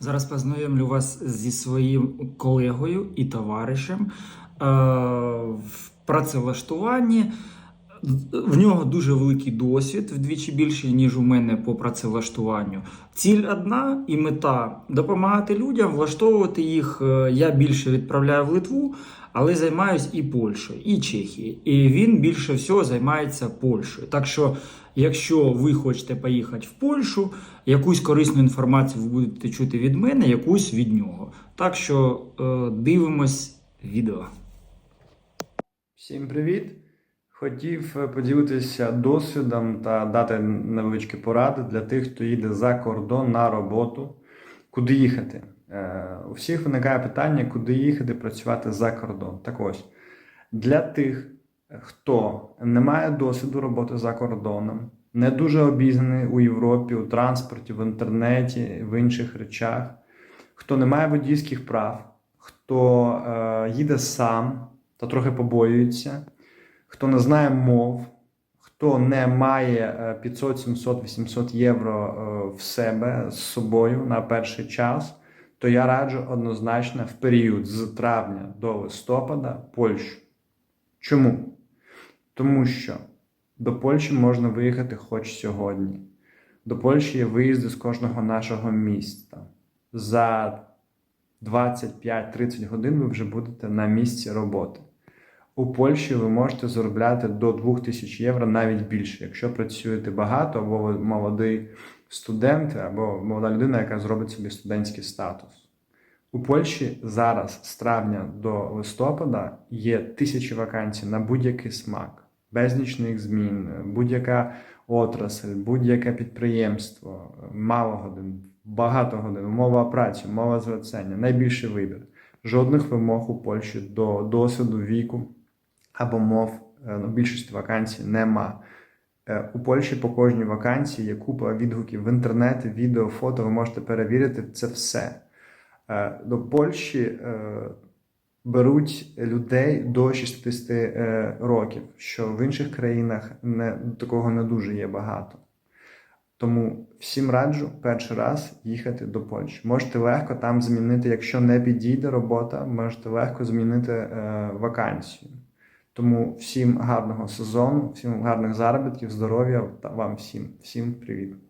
Зараз познайомлю вас зі своїм колегою і товаришем е, в працевлаштуванні. В нього дуже великий досвід, вдвічі більший, ніж у мене по працевлаштуванню. Ціль одна і мета допомагати людям, влаштовувати їх. Е, Я більше відправляю в Литву, але займаюсь і Польщею, і Чехією. І він більше всього займається Польщею. Так що, якщо ви хочете поїхати в Польщу, якусь корисну інформацію ви будете чути від мене, якусь від нього. Так що е, дивимось відео. Всім привіт! Хотів е, поділитися досвідом та дати невеличкі поради для тих, хто їде за кордон на роботу, куди їхати. Е, У всіх виникає питання, куди їхати працювати за кордон. Так ось, для тих, хто не має досвіду роботи за кордоном, не дуже обізнаний у Європі, у транспорті, в інтернеті, в інших речах, хто не має водійських прав, хто е, їде сам та трохи побоюється, хто не знає мов, хто не має е, 500, 700, 800 євро е, в себе з собою на перший час, то я раджу однозначно в період з травня до листопада Польщу. Чому? Тому що до Польщі можна виїхати хоч сьогодні. До Польщі є виїзди з кожного нашого міста. За 25-30 годин ви вже будете на місці роботи. У Польщі ви можете заробляти до 2000 євро навіть більше, якщо працюєте багато, або ви молодий студент, або молода людина, яка зробить собі студентський статус. У Польщі зараз з травня до листопада є тисячі вакансій на будь-який смак, без нічних змін, будь-яка отрасль, будь-яке підприємство, мало годин, багато годин, умова праці, умова зверцення, найбільший вибір. Жодних вимог у Польщі до досвіду, віку або мов е, ну, більшості вакансій нема. Е, У Польщі по кожній вакансії є купа відгуків в інтернеті, відео, фото. Ви можете перевірити це все. Е, До Польщі беруть людей до 60 е, років, що в інших країнах не, такого не дуже є багато. Тому всім раджу перший раз їхати до Польщі. Можете легко там змінити, якщо не підійде робота, можете легко змінити вакансію. Тому всім гарного сезону, всім гарних заробітків, здоров'я та вам всім. Всім привіт!